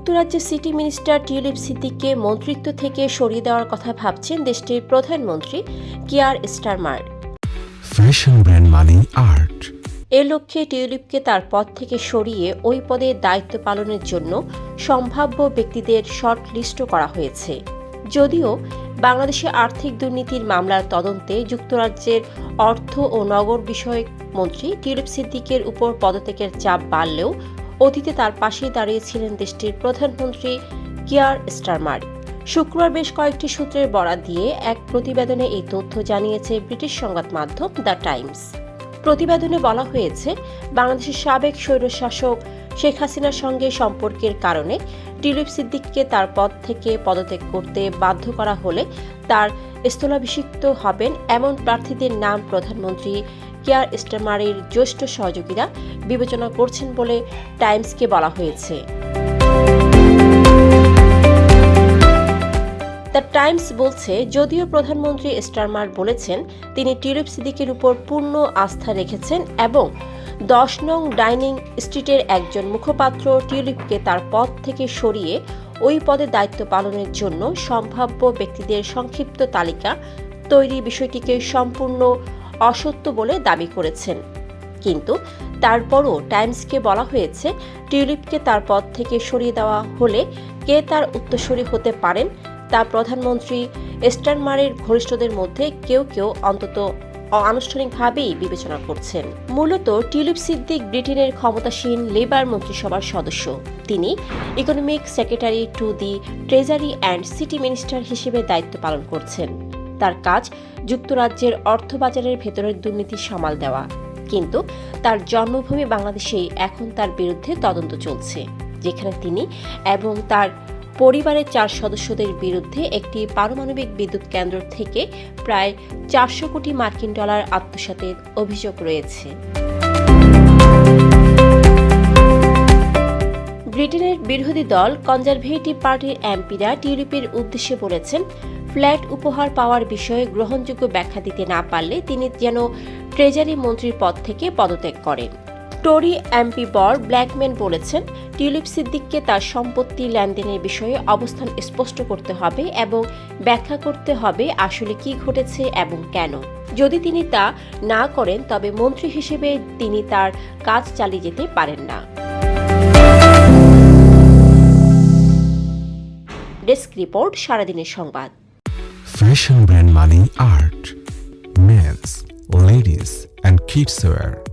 যুক্তরাজ্যের city minister tulip সিদ্দিককে মন্ত্রিত্ব থেকে সরিয়ে দেওয়ার কথা ভাবছেন দেশটির প্রধানমন্ত্রী Keir Starmer. Fashion brand art এ লক্ষ্যে টিউলিপকে তার পদ থেকে সরিয়ে ওই পদে দায়িত্ব পালনের জন্য সম্ভাব্য ব্যক্তিদের শর্ট লিস্টও করা হয়েছে। যদিও বাংলাদেশে আর্থিক দুর্নীতির মামলার তদন্তে যুক্তরাজ্যের অর্থ ও নগর বিষয়ক মন্ত্রী টিউলিপ সিদ্দিকের উপর পদত্যাগের চাপ বাড়লেও অতীতে তার পাশে দাঁড়িয়েছিলেন দেশটির প্রধানমন্ত্রী কিয়ার স্টারমার শুক্রবার বেশ কয়েকটি সূত্রের বরাত দিয়ে এক প্রতিবেদনে এই তথ্য জানিয়েছে ব্রিটিশ সংবাদ মাধ্যম দ্য টাইমস। প্রতিবেদনে বলা হয়েছে, বাংলাদেশের সাবেক স্বৈরশাসক শেখ হাসিনার সঙ্গে সম্পর্কের কারণে টিউলিপ সিদ্দিককে তার পদ থেকে পদত্যাগ করতে বাধ্য করা হলে তার স্থলাভিষিক্ত হবেন এমন প্রার্থীদের নাম প্রধানমন্ত্রী কেয়ার স্টারমারের জ্যেষ্ঠ সহযোগীরা বিবেচনা করছেন বলে টাইমসকে বলা হয়েছে। দ্য টাইমস বলছে, যদিও প্রধানমন্ত্রী স্টারমার বলেছেন, তিনি টিউলিপ সিদ্দিকের উপর পূর্ণ আস্থা রেখেছেন এবং দশ নং ডাইনিং স্ট্রিটের একজন মুখপাত্র টিউলিপকে তার পদ থেকে সরিয়ে ওই পদে দায়িত্ব পালনের জন্য সম্ভাব্য ব্যক্তিদের সংক্ষিপ্ত তালিকা তৈরি বিষয়টিকে সম্পূর্ণ অসত্য বলে দাবি করেছেন। কিন্তু তারপরও টাইমসকে বলা হয়েছে, টিউলিপকে তার পদ থেকে সরিয়ে দেওয়া হলে কে তার উত্তরসূরি হতে পারেন তা প্রধানমন্ত্রী স্টারমারের ঘনিষ্ঠদের মধ্যে কেউ কেউ অন্তত আনুষ্ঠানিকভাবেই বিবেচনা করছেন। মূলত টিউলিপ সিদ্দিক ব্রিটেনের ক্ষমতাসীন লেবার মন্ত্রিসভার সদস্য। তিনি economic secretary to the treasury and city minister হিসেবে দায়িত্ব পালন করছেন। তার কাজ যুক্তরাজ্যের অর্থবাজারের ভেতরের দুর্নীতি সামাল দেওয়া। কিন্তু তার জন্মভূমি বাংলাদেশেই এখন তার বিরুদ্ধে তদন্ত চলছে, যেখানে তিনি এবং তার পরিবারের চার সদস্যদের বিরুদ্ধে একটি পারমাণবিক বিদ্যুৎ কেন্দ্র থেকে প্রায় চারশো কোটি মার্কিন ডলার আত্মসাতের অভিযোগ রয়েছে। ব্রিটেনের বিরোধী দল কনজারভেটিভ পার্টির এমপিরা টিউলিপের উদ্দেশ্যে বলেছেন, ফ্ল্যাট উপহার পাওয়ার বিষয়ে গ্রহণযোগ্য ব্যাখ্যা দিতে না পারলে তিনি যেন ট্রেজারি মন্ত্রীর পদ থেকে পদত্যাগ করেন। টরি এমপি বর ব্ল্যাকম্যান বলেছেন, টিউলিপ সিদ্দিককে তার সম্পত্তি লেনদেনের বিষয়ে অবস্থান স্পষ্ট করতে হবে এবং ব্যাখ্যা করতে হবে আসলে কি ঘটেছে এবং কেন। যদি তিনি তা না করেন, তবে মন্ত্রী হিসেবে তিনি তার কাজ চালিয়ে যেতে পারেন না। ডেস্ক রিপোর্ট, সারাদিনের সংবাদ। ফ্যাশন ব্র্যান্ড মানেই art. Men's, ladies, and kids wear